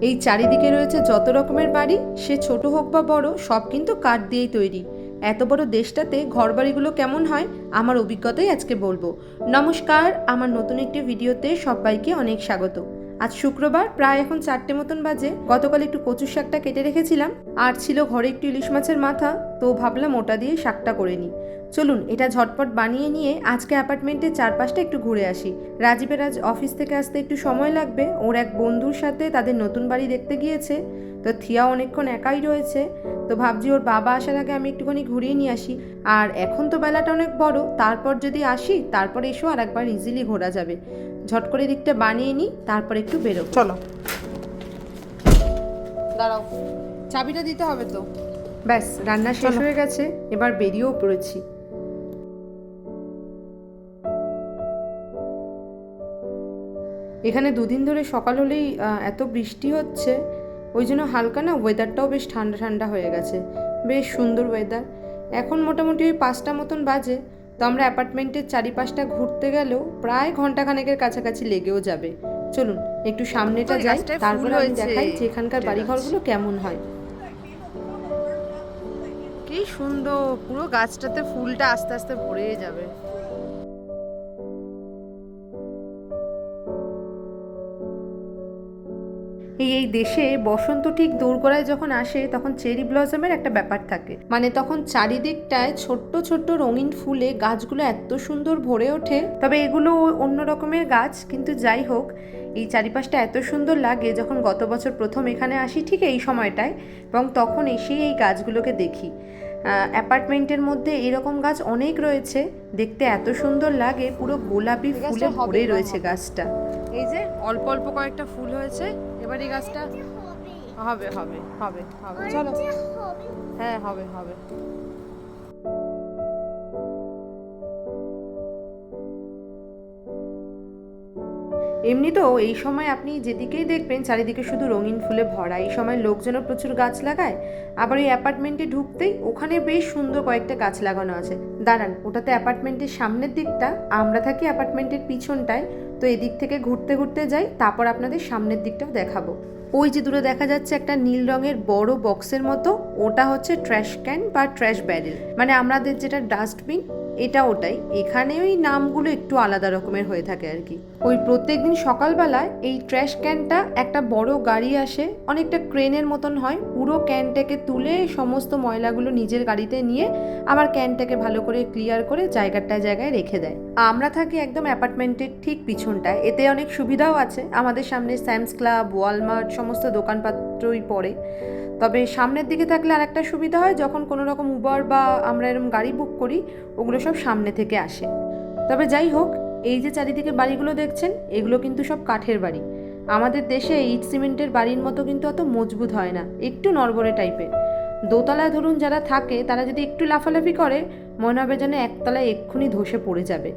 এই চারিদিকে রয়েছে যত রকমের বাড়ি, সে ছোট হোক বা বড়, সব কিন্তু কাঠ দিয়েই তৈরি। এত বড় দেশটাতে ঘরবাড়িগুলো কেমন হয়, আমার অভিজ্ঞতাই আজকে বলব। নমস্কার, আমার নতুন একটি ভিডিওতে সবাইকে অনেক স্বাগত। আজ শুক্রবার প্রায় এখন চারটে মতন বাজে। গতকাল একটু কচুর শাকটা কেটে রেখেছিলাম। আর ছিল ঘরে একটু ইলিশ মাছের মাথা, তো ভাবলাম ওটা দিয়ে শাকটা করে নিই। চলুন, এটা ঝটপট বানিয়ে নিয়ে আজকে অ্যাপার্টমেন্টের চারপাশটা একটু ঘুরে আসি। রাজীবের আজ অফিস থেকে আসতে একটু সময় লাগবে। ওর এক বন্ধুর সাথে তাদের নতুন বাড়ি দেখতে গিয়েছে। তো থিয়া অনেকক্ষণ একাই রয়েছে। তো ভাবছি ওর বাবা আসার আগে আমি একটুখানি ঘুরিয়ে নিয়ে আসি। আর এখন তো বেলাটা অনেক বড় তারপর যদি আসি তারপর এসো আর একবার ইজিলি ঘোরা যাবে। ঝট করে দিকটা বানিয়ে নিই তারপর একটু বেরো চলো। দাঁড়াও চাবিটা দিতে হবে তো। ব্যাস রান্না শেষ হয়ে গেছে এবার বেরিয়েও পড়েছি। এখানে দুদিন ধরে সকাল হলেই আহ, এত বৃষ্টি হচ্ছে। ওই জন্য হালকা না ওয়েদারটাও বেশ ঠান্ডা ঠান্ডা হয়ে গেছে। বেশ সুন্দর ওয়েদার এখন মোটামুটি ওই পাঁচটা মতন বাজে তো আমরা অ্যাপার্টমেন্টের চারিপাশটা ঘুরতে গেলেও প্রায় ঘন্টাখানেকের কাছাকাছি লেগেও যাবে। চলুন একটু সামনেটা যাই তারপর আমি দেখাই যে এখানকার বাড়িঘরগুলো কেমন হয়। কি সুন্দর পুরো গাছটাতে ফুলটা আস্তে আস্তে ভরে যাবে। এই এই দেশে বসন্ত ঠিক দোরগোড়ায় যখন আসে তখন চেরি ব্লসমের একটা ব্যাপার থাকে। মানে তখন চারিদিকটায় ছোট্ট ছোট্ট রঙিন ফুলে গাছগুলো এত সুন্দর ভরে ওঠে। তবে এগুলো অন্য রকমের গাছ কিন্তু যাই হোক এই চারিপাশটা এত সুন্দর লাগে যখন গত বছর প্রথম এখানে আসি ঠিক এই সময়টায় এবং তখন এসেই এই গাছগুলোকে দেখি। অ্যাপার্টমেন্টের মধ্যে এরকম গাছ অনেক রয়েছে দেখতে এত সুন্দর লাগে পুরো গোলাপি ফুলে ভরে রয়েছে গাছটা। এই যে অল্প অল্প কয়েকটা ফুল হয়েছে, এবার এই গাছটা হবে হবে হবে হবে। চলো। হ্যাঁ হবে হবে। এমনিতেও এই সময় আপনি যেদিকেই দেখবেন, চারিদিকে শুধু রঙিন ফুলে ভরা। এই সময় লোকজনও প্রচুর গাছ লাগায়। আবার ওই অ্যাপার্টমেন্টে ঢুকতেই ওখানে বেশ সুন্দর কয়েকটা গাছ লাগানো আছে। দাঁড়ান, ওটাতে অ্যাপার্টমেন্টের সামনের দিকটা, আমরা থাকি অ্যাপার্টমেন্টের পিছনটায়। তো এদিক থেকে ঘুরতে ঘুরতে যাই, তারপর আপনাদের সামনের দিকটাও দেখাবো। ওই যে দূরে দেখা যাচ্ছে একটা নীল রঙের বড় বক্সের মতো, ওটা হচ্ছে ট্র্যাশ ক্যান বা ট্র্যাশ ব্যারেল মানে আমাদের যেটা ডাস্টবিন এটা ওটাই। এখানে ওই নামগুলো একটু আলাদা রকমের হয়ে থাকে আর কি। ওই প্রত্যেকদিন সকালবেলায় এই ট্র্যাশ ক্যানটা একটা বড় গাড়ি আসে, অনেকটা ক্রেনের মতন হয়, পুরো ক্যানটাকে তুলে সমস্ত ময়লাগুলো নিজের গাড়িতে নিয়ে আবার ক্যানটাকে ভালো করে ক্লিয়ার করে জায়গাটায় জায়গায় রেখে দেয়। আমরা থাকি একদম অ্যাপার্টমেন্টের ঠিক পিছনটায়। এতে অনেক সুবিধাও আছে। আমাদের সামনে স্যামস ক্লাব ওয়ালমার্ট সমস্ত দোকানপাত্রই পড়ে। তবে সামনের দিকে থাকলে আর একটা সুবিধা হয়, যখন কোনো রকম উবার বা আমরা এরকম গাড়ি বুক করি, ওগুলো সব সামনে থেকে আসে। তবে যাই হোক, এই যে চারিদিকে বাড়িগুলো দেখছেন, এগুলো কিন্তু সব কাঠের বাড়ি। আমাদের দেশে ইট সিমেন্টের বাড়ির মতো কিন্তু অত মজবুত হয় না, একটু নড়বড়ে টাইপের। দোতলায় ধরুন যারা থাকে, তারা যদি একটু লাফালাফি করে, মনে হবে যেন একতলায় এক্ষুনি ধসে পড়ে যাবে।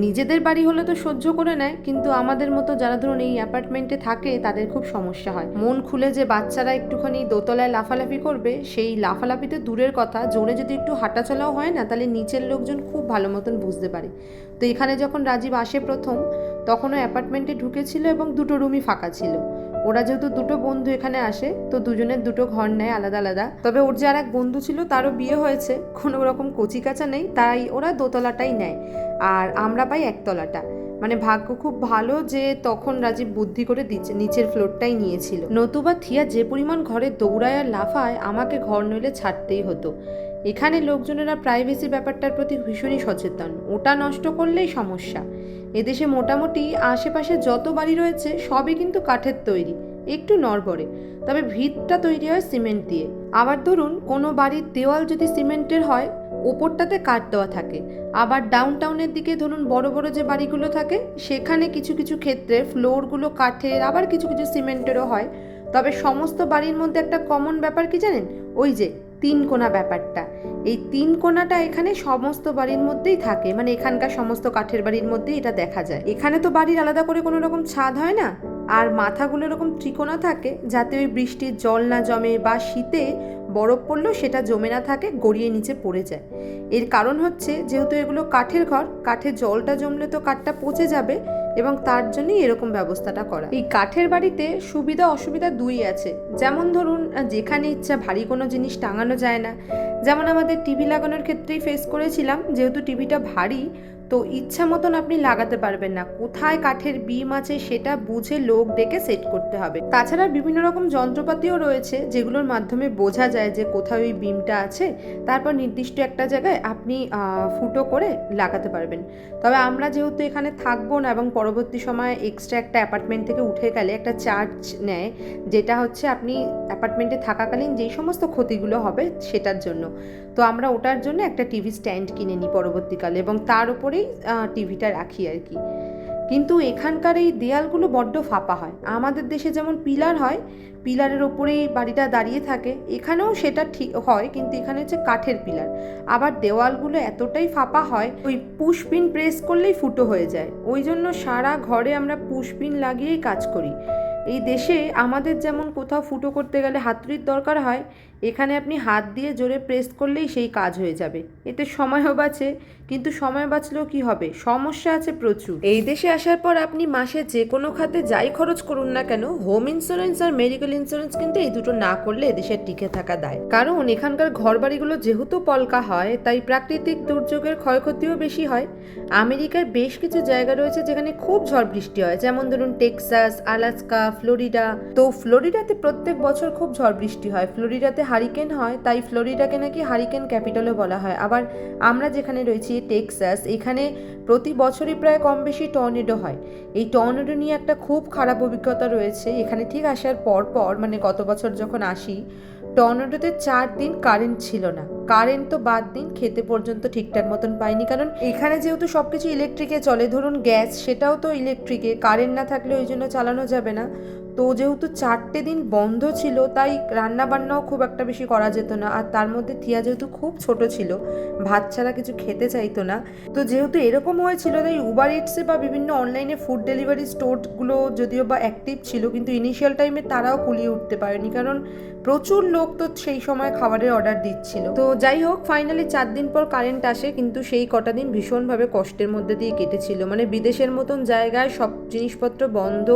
নিজেদের বাড়ি হলে তো সহ্য করে নেয়, কিন্তু আমাদের মতো যারা ধরুন এই অ্যাপার্টমেন্টে থাকে, তাদের খুব সমস্যা হয়। মন খুলে যে বাচ্চারা একটুখানি দোতলায় লাফালাফি করবে, সেই লাফালাফিতে দূরের কথা, জোরে যদি একটু হাঁটাচলাও হয় না, তাহলে নিচের লোকজন খুব ভালো মতন বুঝতে পারে। তো এখানে যখন রাজীব আসে প্রথম, তখনও অ্যাপার্টমেন্টে ঢুকেছিল এবং দুটো রুমই ফাঁকা ছিল। ওরা যেহেতু দুটো বন্ধু এখানে আসে, তো দুজনের দুটো ঘর নেয় আলাদা আলাদা। তবে ওর যে আর এক বন্ধু ছিল, তারও বিয়ে হয়েছে। কোনো রকম কচি কাচা নেই, তাই ওরা দোতলাটাই নেয়। আর আমরা পাই একতলাটা। মানে ভাগ্য খুব ভালো যে তখন রাজীব বুদ্ধি করে নিচের ফ্লোরটাই নিয়েছিল। নতুবা থিয়া যে পরিমাণ ঘরে দৌড়ায় আর লাফায়, আমাকে ঘর নইলে ছাড়তেই হতো। এখানে লোকজনেরা প্রাইভেসি ব্যাপারটার প্রতি ভীষণই সচেতন। ওটা নষ্ট করলেই সমস্যা। এদেশে মোটামুটি আশেপাশে যত বাড়ি রয়েছে, সবই কিন্তু কাঠের তৈরি। একটু নড়বড়ে। তবে ভিতটা তৈরি হয় সিমেন্ট দিয়ে। আবার ধরুন, কোনো বাড়ির দেওয়াল যদি সিমেন্টের হয় ওপরটাতে কাঠ দেওয়া থাকে। আবার ডাউন টাউনের দিকে ধরুন বড় বড় যে বাড়িগুলো থাকে, সেখানে কিছু কিছু ক্ষেত্রে ফ্লোরগুলো কাঠের, আবার কিছু কিছু সিমেন্টেরও হয়। তবে সমস্ত বাড়ির মধ্যে একটা কমন ব্যাপার কি জানেন? ওই যে তিন কোনা ব্যাপারটা। এই তিন কোনাটা এখানে সমস্ত বাড়ির মধ্যেই থাকে। মানে এখানকার সমস্ত কাঠের বাড়ির মধ্যেই এটা দেখা যায়। এখানে তো বাড়ির আলাদা করে কোনো রকম ছাদ হয় না। আর মাথাগুলো এরকম ত্রিকোণা থাকে, যাতে ওই বৃষ্টির জল না জমে বা শীতে বরফ পড়লেও সেটা জমে না থাকে, গড়িয়ে নিচে পড়ে যায়। এর কারণ হচ্ছে, যেহেতু এগুলো কাঠের ঘর, কাঠে জলটা জমলে তো কাঠটা পচে যাবে এবং তার জন্যই এরকম ব্যবস্থাটা করা। এই কাঠের বাড়িতে সুবিধা অসুবিধা দুই আছে। যেমন ধরুন, যেখানে ইচ্ছা ভারী কোনো জিনিস টাঙানো যায় না। যেমন আমাদের টিভি লাগানোর ক্ষেত্রেই ফেস করেছিলাম, যেহেতু টিভিটা ভারী তো ইচ্ছা মতন আপনি লাগাতে পারবেন না। কোথায় কাঠের বিম আছে সেটা বুঝে লোক ডেকে সেট করতে হবে। তাছাড়া বিভিন্ন রকম যন্ত্রপাতিও রয়েছে যেগুলোর মাধ্যমে বোঝা যায় যে কোথায় ওই বিমটা আছে। তারপর নির্দিষ্ট একটা জায়গায় আপনি ফুটো করে লাগাতে পারবেন। তবে আমরা যেহেতু এখানে থাকব না এবং পরবর্তী সময় এক্সট্রা একটা অ্যাপার্টমেন্ট থেকে উঠে গেলে একটা চার্জ নেয়, যেটা হচ্ছে আপনি অ্যাপার্টমেন্টে থাকাকালীন যেই সমস্ত ক্ষতিগুলো হবে সেটার জন্য। তো আমরা ওটার জন্য একটা টিভি স্ট্যান্ড কিনে নিই পরবর্তীকালে এবং তার উপরেই টিভিটা রাখি আর কি। কিন্তু এখানকার এই দেয়ালগুলো বড্ড ফাঁপা হয়। আমাদের দেশে যেমন পিলার হয়, পিলারের ওপরেই বাড়িটা দাঁড়িয়ে থাকে। এখানেও সেটা ঠিক হয়, কিন্তু এখানে হচ্ছে কাঠের পিলার। আবার দেওয়ালগুলো এতটাই ফাঁপা হয়, ওই পুশপিন প্রেস করলেই ফুটো হয়ে যায়। ওই জন্য সারা ঘরে আমরা পুশপিন লাগিয়েই কাজ করি। এই দেশে আমাদের যেমন কোথাও ফুটো করতে গেলে হাতুড়ির দরকার হয়, এখানে আপনি হাত দিয়ে জোরে প্রেস করলেই সেই কাজ হয়ে যাবে। এতে সময়ও বাঁচে, কিন্তু সময় বাঁচলেও কি হবে? সমস্যা আছে প্রচুর। এই দেশে আসার পর আপনি মাসে যে কোনো খাতে যাই খরচ করুন না কেন, হোম ইন্স্যুরেন্স আর মেডিকেল ইন্স্যুরেন্স কিন্তু এই দুটো না করলে এদেশে টিকে থাকা দায়। কারণ এখানকার ঘরবাড়িগুলো যেহেতু পলকা হয়, তাই প্রাকৃতিক দুর্যোগের ক্ষয়ক্ষতিও বেশি হয়। আমেরিকার বেশ কিছু জায়গা রয়েছে যেখানে খুব ঝড় বৃষ্টি হয়, যেমন ধরুন টেক্সাস, আলাস্কা ফ্লোরিডা। তো ফ্লোরিডাতে প্রত্যেক বছর খুব ঝড় বৃষ্টি হয়। ফ্লোরিডাতে হারিকেন হয়, তাই ফ্লোরিডাকে নাকি হারিকেন ক্যাপিটালও বলা হয়। আবার আমরা যেখানে রয়েছি, টেক্সাস, এখানে প্রতি বছরই প্রায় কম বেশি টর্নেডো হয়। এই টর্নেডো নিয়ে একটা খুব খারাপ অভিজ্ঞতা রয়েছে। এখানে ঠিক আসার পর পর মানে গত বছর যখন আসি টর্নেডোতে চার দিন কারেন্ট ছিল না। কারেন্ট তো বাদ দিন, খেতে পর্যন্ত ঠিকঠাক মতন পাইনি। কারণ এখানে যেহেতু সব কিছু ইলেকট্রিকে চলে, ধরুন গ্যাস সেটাও তো ইলেকট্রিকে কারেন্ট না থাকলে ওই জন্য চালানো যাবে না। তো যেহেতু চারটে দিন বন্ধ ছিল, তাই রান্না বান্নাও খুব একটা বেশি করা যেত না। আর তার মধ্যে থিয়া যেহেতু খুব ছোট ছিল, ভাত ছাড়া কিছু খেতে চাইতো না। তো যেহেতু এরকম হয়েছিল, তাই উবার ইটসে বা বিভিন্ন অনলাইনে ফুড ডেলিভারি স্টোরগুলো যদিও বা অ্যাক্টিভ ছিল, কিন্তু ইনিশিয়াল টাইমে তারাও কুলিয়ে উঠতে পারেনি। কারণ প্রচুর লোক তো সেই সময় খাবারের অর্ডার দিচ্ছিল। তো যাই হোক ফাইনালি চার দিন পর কারেন্ট আসে, কিন্তু সেই কটা দিন ভীষণভাবে কষ্টের মধ্যে দিয়ে কেটেছিল। মানে বিদেশের মতন জায়গায় সব জিনিসপত্র বন্ধ,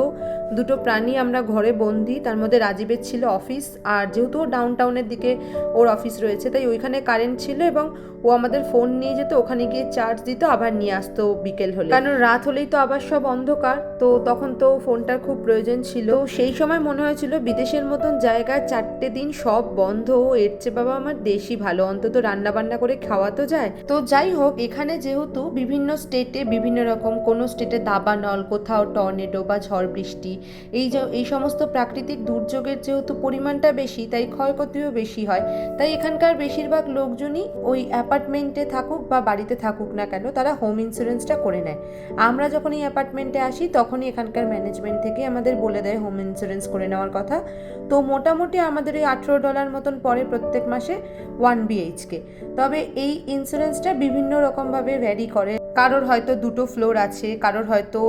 দুটো প্রাণী আমরা ঘরে বন্দি, তার মধ্যে রাজীবের ছিল অফিস, আর যেহেতু ডাউন টাউনের দিকে ওর অফিস রয়েছে, তাই ওইখানে কারেন্ট ছিল এবং ও আমাদের ফোন নিয়ে যেত, ওখানে গিয়ে চার্জ দিত, আবার নিয়ে আসতো বিকেল হলে। কারণ রাত হলেই তো আবার সব অন্ধকার, তো তখন তো ফোনটার খুব প্রয়োজন ছিল। সেই সময় মনে হয়েছিল বিদেশের মতন জায়গায় চারটে দিন সব বন্ধ এর চেয়ে বাবা আমার দেশই ভালো, অন্তত রান্না বান্না করে খাওয়া তো যায়। তো যাই হোক, এখানে যেহেতু বিভিন্ন স্টেটে বিভিন্ন রকম, কোনো স্টেটে দাবানল, কোথাও টর্নেডো বা ঝড় বৃষ্টি, এই এই সমস্ত প্রাকৃতিক দুর্যোগের যেহেতু পরিমাণটা বেশি, তাই ক্ষয়ক্ষতিও বেশি হয়। তাই এখানকার বেশিরভাগ লোকজনই ওই অ্যাপার্টমেন্টে থাকুক বা বাড়িতে থাকুক না কেন, তারা হোম ইন্স্যুরেন্সটা করে নেয়। আমরা যখন এই অ্যাপার্টমেন্টে আসি, তখনই এখানকার ম্যানেজমেন্ট থেকে আমাদের বলে দেয় হোম ইন্স্যুরেন্স করে নেওয়ার কথা। তো মোটামুটি আমাদের ওই আঠেরো ডলার মতন পড়ে প্রত্যেক মাসে ওয়ান বিএইচকে তবে এই ইন্স্যুরেন্সটা বিভিন্ন রকমভাবে ভ্যারি করে। কারোর হয়তো দুটো ফ্লোর আছে, কারোর হয়তো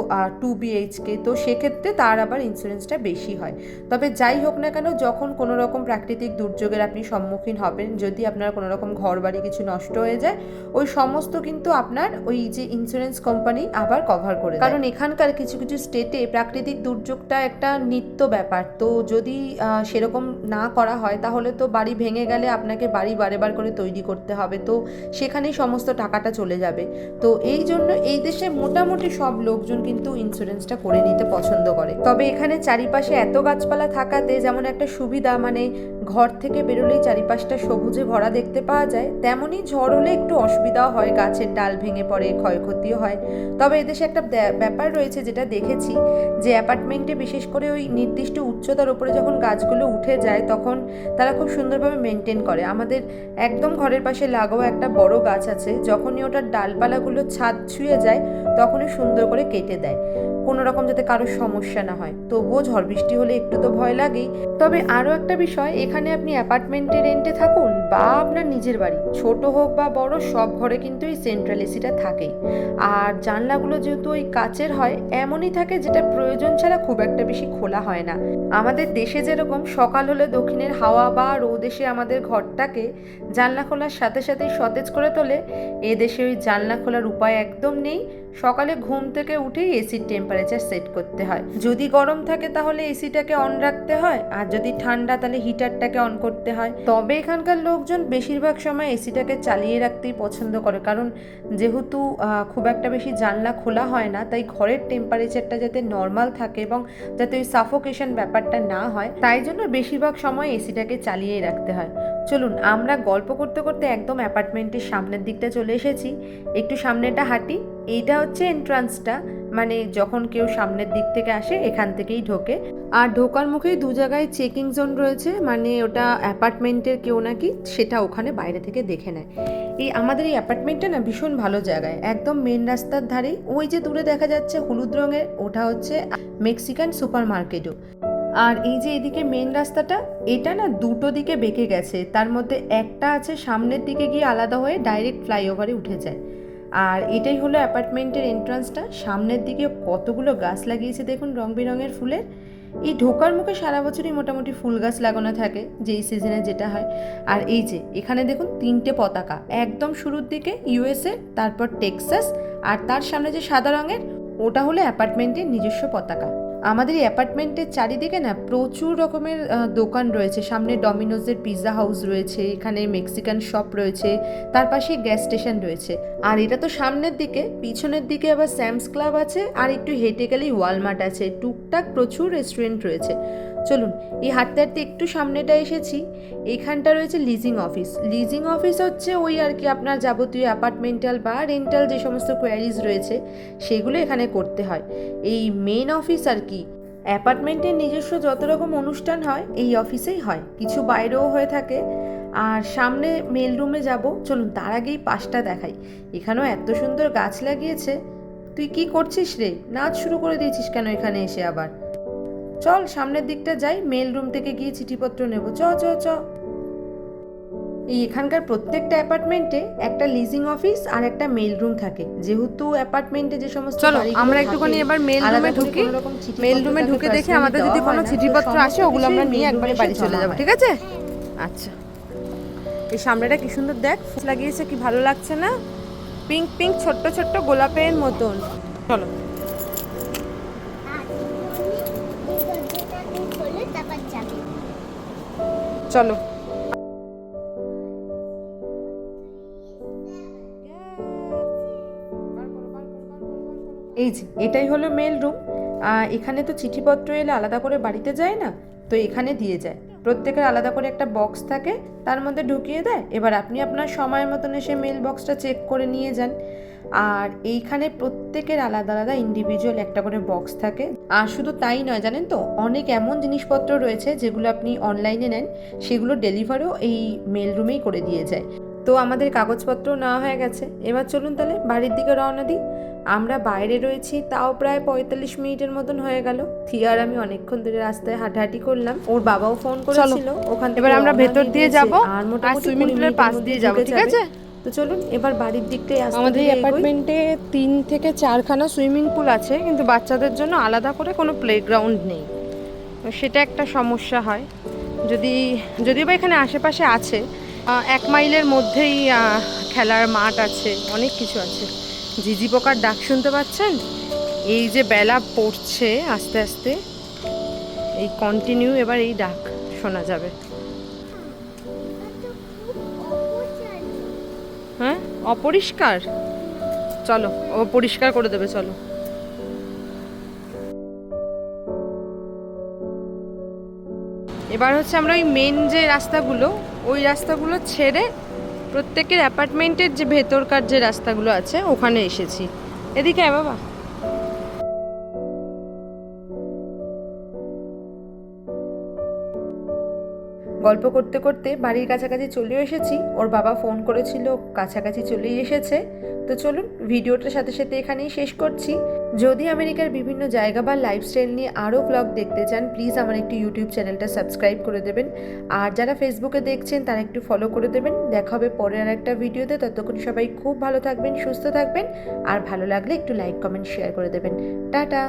টু বিএইচকে তো সেক্ষেত্রে তার আবার ইন্স্যুরেন্সটা বেশি হয়। তবে যাই হোক না কেন, যখন কোনো রকম প্রাকৃতিক দুর্যোগের আপনি সম্মুখীন হবেন, যদি আপনার কোনো রকম ঘর বাড়ি কিছু নষ্ট হয়ে যায়, ওই সমস্ত কিন্তু আপনার ওই যে ইন্স্যুরেন্স কোম্পানি আবার কভার করে কারণ এখানকার কিছু কিছু স্টেটে প্রাকৃতিক দুর্যোগটা একটা নিত্য ব্যাপার। তো যদি সেরকম না করা হয়, তাহলে তো বাড়ি ভেঙে গেলে আপনাকে বাড়ি বারে বার করে তৈরি করতে হবে। তো সেখানেই সমস্ত টাকাটা চলে যাবে। তো এই জন্য এই দেশে মোটামুটি সব লোকজন কিন্তু ইন্স্যুরেন্সটা করে নিতে পছন্দ করে। তবে এখানে চারিপাশে এত গাছপালা থাকাতে যেমন একটা সুবিধা মানে ঘর থেকে বেরোলেই চারিপাশটা সবুজে ভরা দেখতে পাওয়া যায়, তেমনই ঝড় হলে একটু অসুবিধাও হয়, গাছের ডাল ভেঙে পড়ে, ক্ষয়ক্ষতিও হয়। তবে এদেশে একটা ব্যা- ব্যাপার রয়েছে যেটা দেখেছি, যে অ্যাপার্টমেন্টে বিশেষ করে ওই নির্দিষ্ট উচ্চতার উপরে যখন গাছগুলো উঠে যায়, তখন তারা খুব সুন্দরভাবে মেনটেন করে। আমাদের একদম ঘরের পাশে লাগোয়া একটা বড় গাছ আছে, যখনই ওটার ডালপালাগুলো ছাদ ছুঁয়ে যায় তখনই সুন্দর করে কেটে দেয়। কোনো রকম যাতে কারোর সমস্যা না হয়। তবুও ঝড় বৃষ্টি হলে একটু তো ভয় লাগেই। তবে আরও একটা বিষয়, এখানে আপনি অ্যাপার্টমেন্টে রেন্টে থাকুন বা আপনার নিজের বাড়ি, ছোট হোক বা বড়, সব ঘরে কিন্তু এই সেন্ট্রাল এসিটা থাকেই। আর জানলাগুলো যেহেতু ওই কাচের হয়, এমনই থাকে যেটা প্রয়োজন ছাড়া খুব একটা বেশি খোলা হয় না। আমাদের দেশে যেরকম সকাল হলে দক্ষিণের হাওয়া বা রোদ এসে আমাদের ঘরটাকে জানলা খোলার সাথে সাথেই সতেজ করে তোলে এদেশে ওই জানলা খোলার উপায় একদম নেই। সকালে ঘুম থেকে উঠেই এসির টেম্পারেচার সেট করতে হয়। যদি গরম থাকে তাহলে এসিটাকে অন রাখতে হয়, আর যদি ঠান্ডা তাহলে হিটারটাকে অন করতে হয়। তবে এখানকার লোকজন বেশিরভাগ সময় এসিটাকে চালিয়ে রাখতেই পছন্দ করে, কারণ যেহেতু খুব একটা বেশি জানলা খোলা হয় না, তাই ঘরের টেম্পারেচারটা যাতে নর্মাল থাকে এবং যাতে ওই সাফোকেশন ব্যাপারটা না হয়, তাই জন্য বেশিরভাগ সময় এসিটাকে চালিয়েই রাখতে হয়। চলুন, আমরা গল্প করতে করতে একদম অ্যাপার্টমেন্টের সামনের দিকটা চলে এসেছি। একটু সামনেটা হাঁটি। এইটা হচ্ছে এন্ট্রান্সটা মানে যখন কেউ সামনের দিক থেকে আসে, এখান থেকেই ঢোকে। আর ঢোকার মুখেই দু জায়গায় চেকিং জোন রয়েছে মানে ওটা অ্যাপার্টমেন্টের কেউ নাকি সেটা ওখানে বাইরে থেকে দেখে নেয়। এই আমাদের এই অ্যাপার্টমেন্টটা না ভীষণ ভালো জায়গায়, একদম মেন রাস্তার ধারেই। ওই যে দূরে দেখা যাচ্ছে হলুদ রঙের, ওটা হচ্ছে মেক্সিকান সুপার মার্কেটও আর এই যে এদিকে মেন রাস্তাটা, এটা না দুটো দিকে বেঁকে গেছে। তার মধ্যে একটা আছে সামনের দিকে গিয়ে আলাদা হয়ে ডাইরেক্ট ফ্লাইওভারে উঠে যায়। আর এটাই হলো অ্যাপার্টমেন্টের এন্ট্রান্সটা। সামনের দিকে কতগুলো গাছ লাগিয়েছে দেখুন, রং বেরঙের ফুলের। এই ঢোকার মুখে সারা বছরই মোটামুটি ফুল গাছ লাগানো থাকে, যেই সিজনে যেটা হয়। আর এই যে, এখানে দেখুন তিনটে পতাকা। একদম শুরুর দিকে ইউএসএ তারপর টেক্সাস আর তার সামনে যে সাদা রঙের, ওটা হলো অ্যাপার্টমেন্টের নিজস্ব পতাকা। আমাদের এই অ্যাপার্টমেন্টের চারিদিকে না প্রচুর রকমের দোকান রয়েছে। সামনে ডমিনোজের পিৎজা হাউস রয়েছে, এখানে মেক্সিকান শপ রয়েছে, তার পাশে গ্যাস স্টেশন রয়েছে। আর এটা তো সামনের দিকে, পিছনের দিকে আবার স্যামস ক্লাব আছে, আর একটু হেঁটে গেলেই ওয়ালমার্ট আছে। টুকটাক প্রচুর রেস্টুরেন্ট রয়েছে। চলুন, এই হাঁটতে হাঁটতে একটু সামনেটা এসেছি। এখানটা রয়েছে লিজিং অফিস লিজিং অফিস হচ্ছে ওই আর কি আপনার যাবতীয় অ্যাপার্টমেন্টাল বা রেন্টাল যে সমস্ত কোয়ারিজ রয়েছে, সেগুলো এখানে করতে হয়। এই মেন অফিস আর কি অ্যাপার্টমেন্টের নিজস্ব যত রকম অনুষ্ঠান হয়, এই অফিসেই হয়। কিছু বাইরেও হয়ে থাকে। আর সামনে মেল রুমে যাব। চলুন, তার আগেই পাশটা দেখাই। এখানেও এত সুন্দর গাছ লাগিয়েছে। তুই কি করছিস রে? নাচ শুরু করে দিয়েছিস কেন এখানে এসে আবার? চল সামনের দিকটা যাই মেল রুম থেকে গিয়ে চিঠিপত্র নেব। চ চ চ। এই এখানকার প্রত্যেকটা অ্যাপার্টমেন্টে একটা লিজিং অফিস আর একটা মেল রুম থাকে। যেহেতু অ্যাপার্টমেন্টে যে সমস্ত চলো আমরা একটুখানি এবার মেল রুমে ঢুকি। মেল রুমে ঢুকে দেখে আমাদের যদি কোনো চিঠিপত্র আসে ওগুলো আমরা নিয়ে একবারে বাড়ি চলে যাব ঠিক আছে? আচ্ছা। এই সামনেটা কি সুন্দর দেখ ফুল লাগিয়েছে কি ভালো লাগছে না? পিঙ্ক পিঙ্ক ছোট্ট ছোট্ট গোলাপের মতন। চলো। চলো। এই যে, এটাই হলো মেল রুম এখানে তো চিঠিপত্র এলে আলাদা করে বাড়িতে যায় না, তো এখানে দিয়ে যায়। প্রত্যেকের আলাদা করে একটা বক্স থাকে, তার মধ্যে ঢুকিয়ে দেয়। এবার আপনি আপনার সময় মতন এসে মেল বক্সটা চেক করে নিয়ে যান। আর এইখানে প্রত্যেকের আলাদা আলাদা ইন্ডিভিজুয়াল একটা করে বক্স থাকে। আর শুধু তাই নয় জানেন তো? অনেক এমন জিনিসপত্র রয়েছে যেগুলো আপনি অনলাইনে নেন সেগুলো ডেলিভারও এই মেল রুমেই করে দিয়ে যায়। তো আমাদের কাগজপত্র নেওয়া হয়ে গেছে। এবার চলুন তাহলে বাড়ির দিকে রওনা দিই। আমরা বাইরে রয়েছি তাও প্রায় পঁয়তাল্লিশ মিনিটের মতন হয়ে গেল। থিয়ার আমি অনেকক্ষণ ধরে রাস্তায় হাঁটাহাঁটি করলাম। ওর বাবাও ফোন করেছিল। ওখান থেকে এবার আমরা ভেতর দিয়ে। যাব আর আর মোটামুটি সুইমিং পুলের পাশ দিয়ে যাব ঠিক আছে? তো চলুন এবার বাড়ির দিকটাই আমাদের অ্যাপার্টমেন্টে তিন থেকে চারখানা সুইমিং পুল আছে কিন্তু বাচ্চাদের জন্য আলাদা করে কোনো প্লেগ্রাউন্ড নেই। সেটা একটা সমস্যা হয়। যদি যদিও বা এখানে আশেপাশে আছে এক মাইলের মধ্যেই খেলার মাঠ আছে অনেক কিছু আছে। ঝিঝি পোকার ডাক শুনতে পাচ্ছেন? এই যে বেলা পড়ছে আস্তে আস্তে এই কন্টিনিউ এবার এই ডাক শোনা যাবে। অপরিষ্কার? চলো, ও পরিষ্কার করে দেবে, চলো। এবার হচ্ছে আমরা ওই মেন যে রাস্তাগুলো, ওই রাস্তাগুলো ছেড়ে প্রত্যেকের অ্যাপার্টমেন্টের যে ভেতরকার যে রাস্তাগুলো আছে, ওখানে এসেছি। এদিকে বাবা। গল্প করতে করতে বাড়ির কাছাকাছি চলে এসেছি। ওর বাবা ফোন করেছিল, কাছাকাছি চলেই এসেছে। তো চলুন, ভিডিওটার সাথে সাথে এখানেই শেষ করছি। যদি আমেরিকার বিভিন্ন জায়গা বা লাইফস্টাইল নিয়ে আরও ব্লগ দেখতে চান প্লিজ আমার একটু ইউটিউব চ্যানেলটা সাবস্ক্রাইব করে দেবেন। আর যারা ফেসবুকে দেখছেন, তারা একটু ফলো করে দেবেন। দেখা হবে পরের আর একটা ভিডিওতে ততক্ষণ সবাই খুব ভালো থাকবেন, সুস্থ থাকবেন। আর ভালো লাগলে একটু লাইক কমেন্ট শেয়ার করে দেবেন। টাটা!